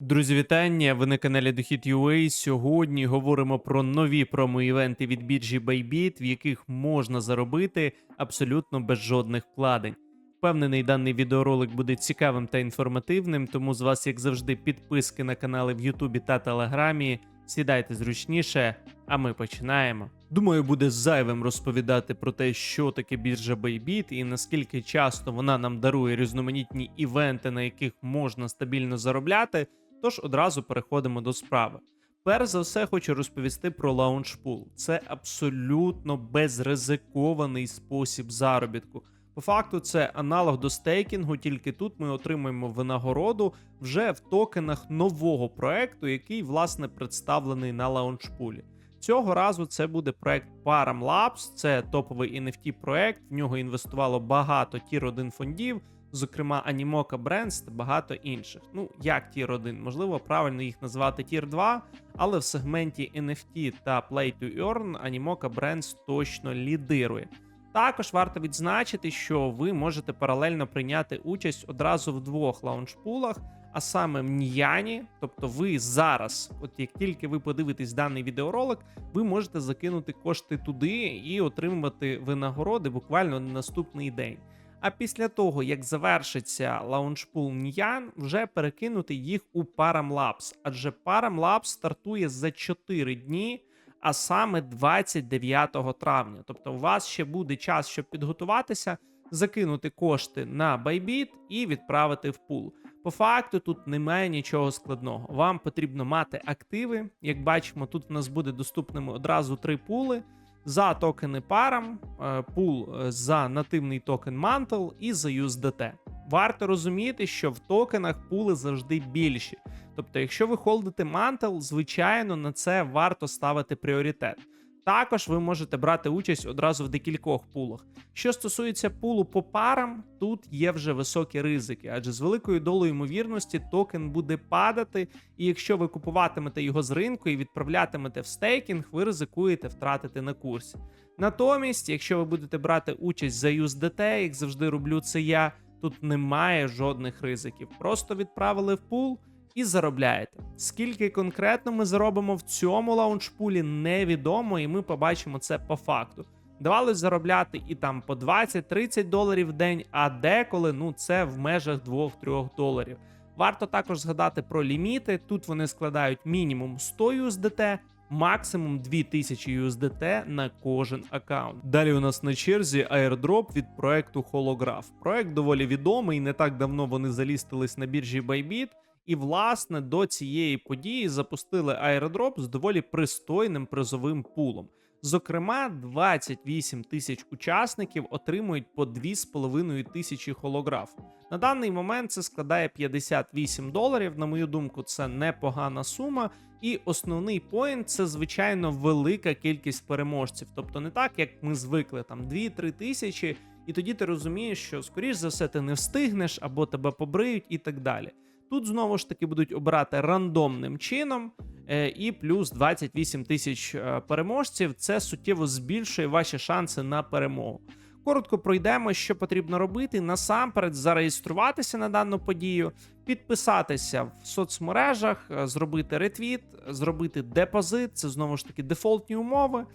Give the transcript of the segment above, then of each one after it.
Друзі, вітання! Ви на каналі Дохід.ua. Сьогодні говоримо про нові промо-івенти від біржі Bybit, в яких можна заробити абсолютно без жодних вкладень. Впевнений, даний відеоролик буде цікавим та інформативним, тому з вас, як завжди, підписки на канали в Ютубі та Телеграмі. Сідайте зручніше, а ми починаємо. Думаю, буде зайвим розповідати про те, що таке біржа Bybit і наскільки часто вона нам дарує різноманітні івенти, на яких можна стабільно заробляти. Тож одразу переходимо до справи. Перш за все, хочу розповісти про LaunchPool. Це абсолютно безризикований спосіб заробітку. По факту, це аналог до стейкінгу, тільки тут ми отримуємо винагороду вже в токенах нового проекту, який власне представлений на лаунчпулі. Цього разу це буде проект Param Labs, це топовий NFT проект. В нього інвестувало багато тір 1 фондів, зокрема Animoca Brands та багато інших. Ну, як тір 1, можливо, правильно їх назвати тір 2, але в сегменті NFT та Play to Earn Animoca Brands точно лідирує. Також варто відзначити, що ви можете паралельно прийняти участь одразу в двох лаунчпулах, а саме в Ньяні. Тобто, ви зараз, от як тільки ви подивитесь даний відеоролик, ви можете закинути кошти туди і отримувати винагороди буквально на наступний день. А після того, як завершиться лаунчпул Ньян, вже перекинути їх у Param Labs, адже Param Labs стартує за 4 дні а саме 29 травня. Тобто, у вас ще буде час, щоб підготуватися, закинути кошти на Bybit і відправити в пул. По факту тут немає нічого складного. Вам потрібно мати активи. Як бачимо, тут в нас буде доступними одразу три пули. За токени парам, е, пул е, за нативний токен Mantle і за USDT. Варто розуміти, що в токенах пули завжди більші. Тобто, якщо ви холдите Mantle, звичайно, на це варто ставити пріоритет. Також ви можете брати участь одразу в декількох пулах. Що стосується пулу по парам, тут є вже високі ризики, адже з великою долею ймовірності токен буде падати, і якщо ви купуватимете його з ринку і відправлятимете в стейкінг, ви ризикуєте втратити на курсі. Натомість, якщо ви будете брати участь за USDT, як завжди роблю це я, тут немає жодних ризиків. Просто відправили в пул і заробляєте. Скільки конкретно ми заробимо в цьому лаунчпулі, невідомо, і ми побачимо це по факту. Давалось заробляти і там по 20-30 доларів в день, а деколи ну це в межах 2-3 доларів. Варто також згадати про ліміти. Тут вони складають мінімум 100 USDT, максимум 2000 USDT на кожен аккаунт. Далі у нас на черзі airdrop від проекту Holograph. Проект доволі відомий. Не так давно вони залістились на біржі Bybit. І, власне, до цієї події запустили аеродроп з доволі пристойним призовим пулом. Зокрема, 28 тисяч учасників отримують по 2,5 тисячі холограф. На даний момент це складає 58 доларів. На мою думку, це непогана сума. І основний поінт це звичайно велика кількість переможців. Тобто не так, як ми звикли, там 2-3 тисячі, і тоді ти розумієш, що скоріш за все ти не встигнеш або тебе побриють і так далі. Тут знову ж таки будуть обирати рандомним чином, е, і плюс 28 тисяч е, переможців. Це суттєво збільшує ваші шанси на перемогу. Коротко пройдемо, що потрібно робити. Насамперед, зареєструватися на дану подію, підписатися в соцмережах, е, зробити ретвіт, зробити депозит. Це знову ж таки дефолтні умови.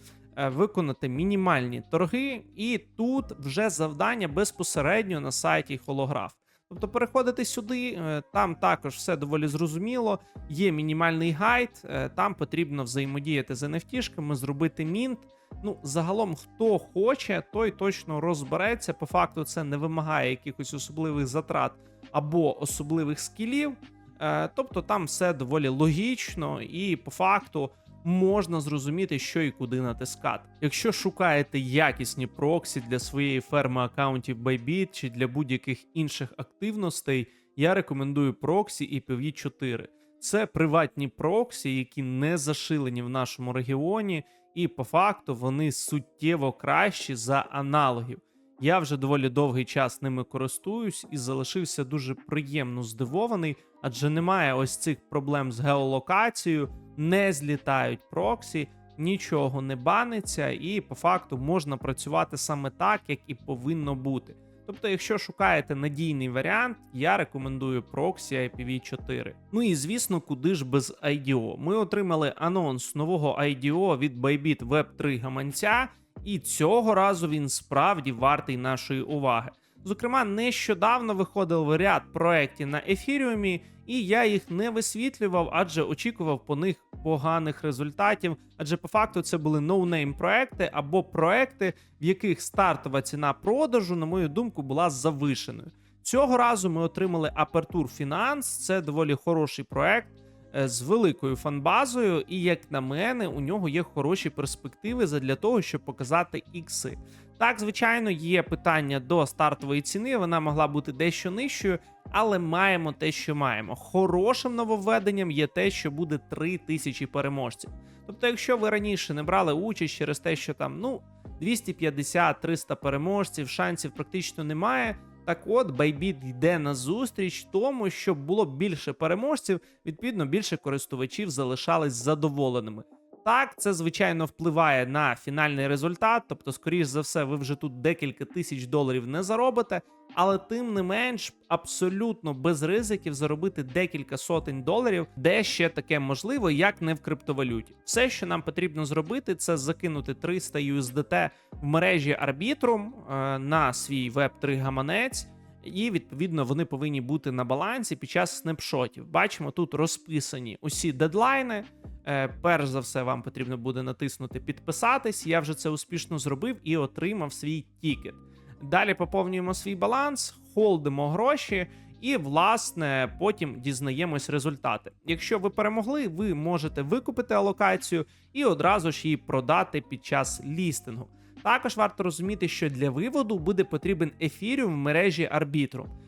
Виконати мінімальні торги, і тут вже завдання безпосередньо на сайті Холограф. Тобто переходити сюди, е, там також все доволі зрозуміло. Є мінімальний гайд, е, там потрібно взаємодіяти з NFT-шками, зробити мінт. Ну, загалом, хто хоче, той точно розбереться. По факту, це не вимагає якихось особливих затрат або особливих скілів. Е, тобто там все доволі логічно, і по факту можна зрозуміти, що і куди натискати. Якщо шукаєте якісні проксі для своєї ферми аккаунтів Bybit чи для будь-яких інших активностей, я рекомендую проксі IPv 4. Це приватні проксі, які не зашилені в нашому регіоні, і по факту вони суттєво кращі за аналогів. Я вже доволі довгий час ними користуюсь і залишився дуже приємно здивований, адже немає ось цих проблем з геолокацією, не злітають проксі, нічого не баниться, і по факту можна працювати саме так, як і повинно бути. Тобто, якщо шукаєте надійний варіант, я рекомендую Proxy IPv4. Ну і звісно, куди ж без IDO. Ми отримали анонс нового IDO від Bybit Web3 гаманця, і цього разу він справді вартий нашої уваги. Зокрема, нещодавно виходив ряд проєктів на ефіріумі, і я їх не висвітлював, адже очікував по них поганих результатів. Адже по факту це були ноунейм проекти або проекти, в яких стартова ціна продажу, на мою думку, була завишеною. Цього разу ми отримали Aperture Finance, це доволі хороший проект е, з великою фанбазою, і як на мене, у нього є хороші перспективи задля того, щоб показати ікси. Так, звичайно, є питання до стартової ціни, вона могла бути дещо нижчою, але маємо те, що маємо. Хорошим нововведенням є те, що буде 3 тисячі переможців. Тобто, якщо ви раніше не брали участь через те, що там ну 250-300 переможців, шансів практично немає. Так от, Bybit йде на зустріч тому, щоб було більше переможців, відповідно, більше користувачів залишались задоволеними. Так, це звичайно впливає на фінальний результат, тобто, скоріш за все, ви вже тут декілька тисяч доларів не заробите, але тим не менш, абсолютно без ризиків заробити декілька сотень доларів, де ще таке можливо, як не в криптовалюті. Все, що нам потрібно зробити, це закинути 300 USDT в мережі Arbitrum е, на свій web 3 гаманець. І відповідно вони повинні бути на балансі під час снапшотів. Бачимо, тут розписані усі дедлайни. Е, перш за все, вам потрібно буде натиснути підписатись. Я вже це успішно зробив і отримав свій тікет. Далі поповнюємо свій баланс, холдимо гроші. І, власне, потім дізнаємось результати. Якщо ви перемогли, ви можете викупити алокацію і одразу ж її продати під час лістингу. Також варто розуміти, що для виводу буде потрібен ефіріум в мережі Arbitrum.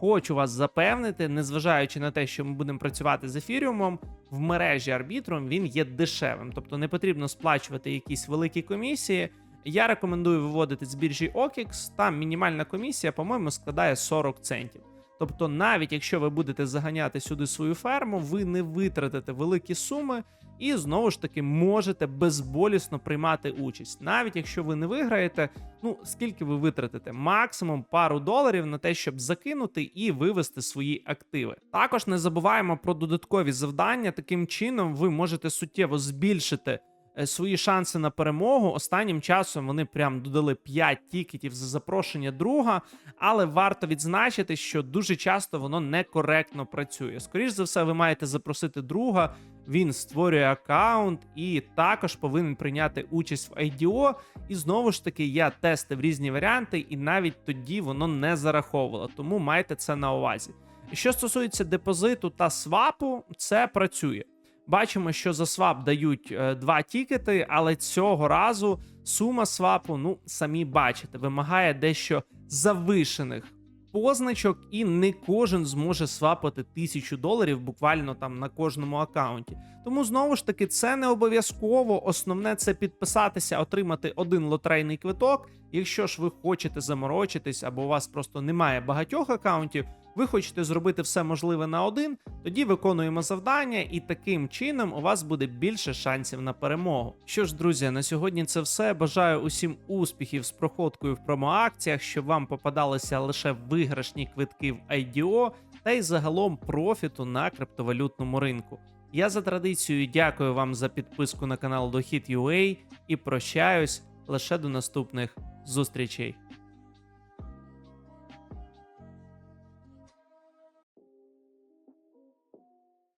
Хочу вас запевнити, незважаючи на те, що ми будемо працювати з ефіріумом, в мережі арбітром він є дешевим, тобто не потрібно сплачувати якісь великі комісії. Я рекомендую виводити з біржі OKX, там мінімальна комісія, по-моєму, складає 40 центів. Тобто, навіть якщо ви будете заганяти сюди свою ферму, ви не витратите великі суми і знову ж таки можете безболісно приймати участь. Навіть якщо ви не виграєте, ну скільки ви витратите? Максимум пару доларів на те, щоб закинути і вивести свої активи. Також не забуваємо про додаткові завдання. Таким чином, ви можете суттєво збільшити. Е, Свої шанси на перемогу останнім часом вони прям додали 5 тікетів за запрошення друга, але варто відзначити, що дуже часто воно некоректно працює. Скоріше за все, ви маєте запросити друга, він створює аккаунт і також повинен прийняти участь в IDO. І знову ж таки, я тестив різні варіанти, і навіть тоді воно не зараховувало. Тому майте це на увазі. Що стосується депозиту та свапу, це працює. Бачимо, що за свап дають е, два тікети, але цього разу сума свапу, ну самі бачите, вимагає дещо завишених позначок, і не кожен зможе свапати тисячу доларів буквально там на кожному аккаунті. Тому знову ж таки, це не обов'язково. Основне це підписатися, отримати один лотерейний квиток. Якщо ж ви хочете заморочитись, або у вас просто немає багатьох аккаунтів, ви хочете зробити все можливе на один, тоді виконуємо завдання, і таким чином у вас буде більше шансів на перемогу. Що ж, друзі, на сьогодні це все. Бажаю усім успіхів з проходкою в промоакціях, щоб вам попадалися лише виграшні квитки в IDO, та й загалом профіту на криптовалютному ринку. Я за традицією дякую вам за підписку на канал Дохід.ua і прощаюсь лише до наступних зустрічей.